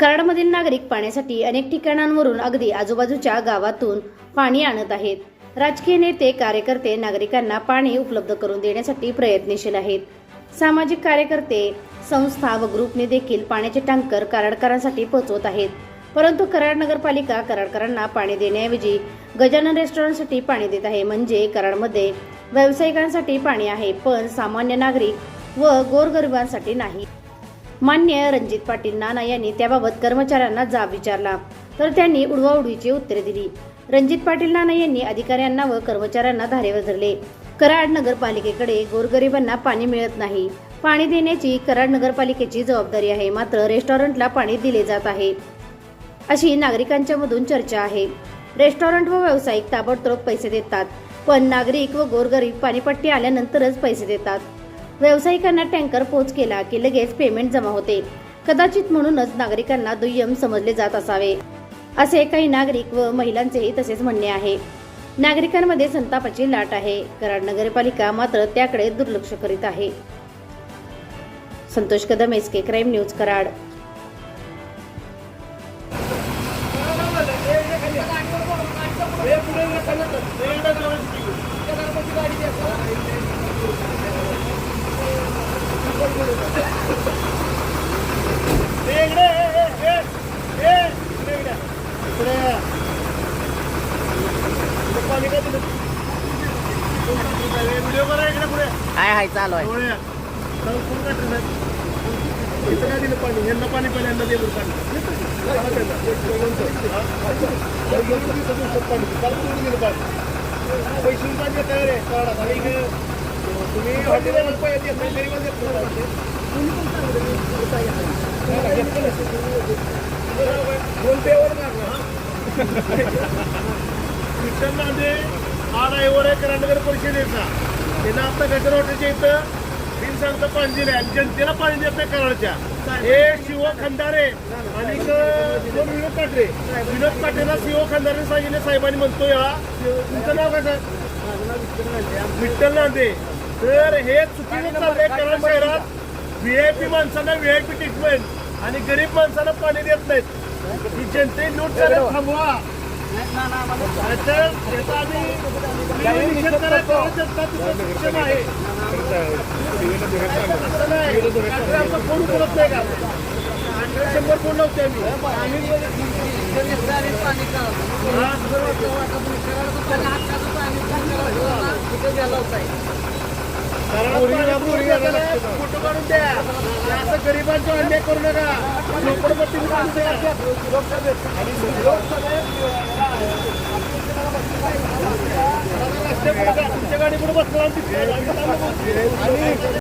कराडमधील नागरिक पाण्यासाठी अनेक ठिकाणांवरून अगदी आजूबाजूच्या गावातून पाणी आणत आहेत. राजकीय नेते कार्यकर्ते नागरिकांना पाणी उपलब्ध करून देण्यासाठी प्रयत्नशील आहेत. सामाजिक कार्यकर्ते संस्था व ग्रुपने देखील पाण्याचे टँकर कराडकरांसाठी पोहोचवत आहेत. परंतु कराड नगरपालिका कराडकरांना पाणी देण्याऐवजी गजानन रेस्टॉरंटसाठी पाणी देत आहे. म्हणजे कराडमध्ये व्यावसायिकांसाठी पाणी आहे पण सामान्य नागरिक व गोरगरिबांसाठी नाही. मान्य रणजित पाटील नाना यांनी त्याबाबत कर्मचाऱ्यांना जाब विचारला. तर त्यांनी उडवाउडवीची उत्तरे दिली. रणजित पाटील नाना यांनी अधिकाऱ्यांना व कर्मचाऱ्यांना धारेवर धरले कराड नगरपालिकेकडे गोरगरिबांना पाणी मिळत नाही. पाणी देण्याची कराड नगरपालिकेची जबाबदारी आहे. मात्र रेस्टॉरंटला पाणी दिले जात आहे. अशी नागरिकांच्या मधून चर्चा आहे. रेस्टॉरंट व व्यावसायिक ताबडतोब पैसे देतात. पण नागरिक व गोरगरीब पाणीपट्टी आल्यानंतरच पैसे देतात. व्यावसायिकांना टँकर पोच केला की लगेच पेमेंट जमा होते. कदाचित म्हणूनच नागरिकांना दुय्यम समजले जात असावे. असे काही नागरिक व महिलांचेही तसेच म्हणणे आहे. नागरिकांमध्ये संतापाची लाट आहे. कराड नगरपालिका मात्र त्याकडे दुर्लक्ष करीत आहे. Santosh Kadam S K crime news Karad. हाय हाय चालू आहे. पाणी पाणी पाणी पैसे पाहिजे तयार आहे काढा आणि तुम्ही हॉटेलला पैसे देत फोन पेवर विठ्ठल नांदे हा ड्रायव्हर आहे करंडगर परिषदेचा. त्यानं आता गजर हॉटेलच्या इथं. बिन सांगता पाणी दिलंय आणि जनतेला पाणी देत नाही कराडच्या हे शिव खंदारे. आणि क- कोण विनोद काटरे विनोद काटरेला शिव खंदारे सांगितले. साहेबांनी म्हणतोय हा. तुमचं नाव काय सर विठ्ठल नांदे. तर हे चुकीचं चाललंय. कराड शहरात व्हीआयपी माणसांना व्हीआयपी ट्रीटमेंट आणि गरीब माणसांना पाणी देत नाहीत. ही जनते लूट करायला थांबवा. याचा आम्ही आहे फोन नाही का शंभर फोन लावते फोटो काढून द्या असं गरिबांचा अन्याय करू नका झोपडपट्टी लोकसभेत द्या आणि रस्ते पुढे तुमच्या गाडी पुढे बसणार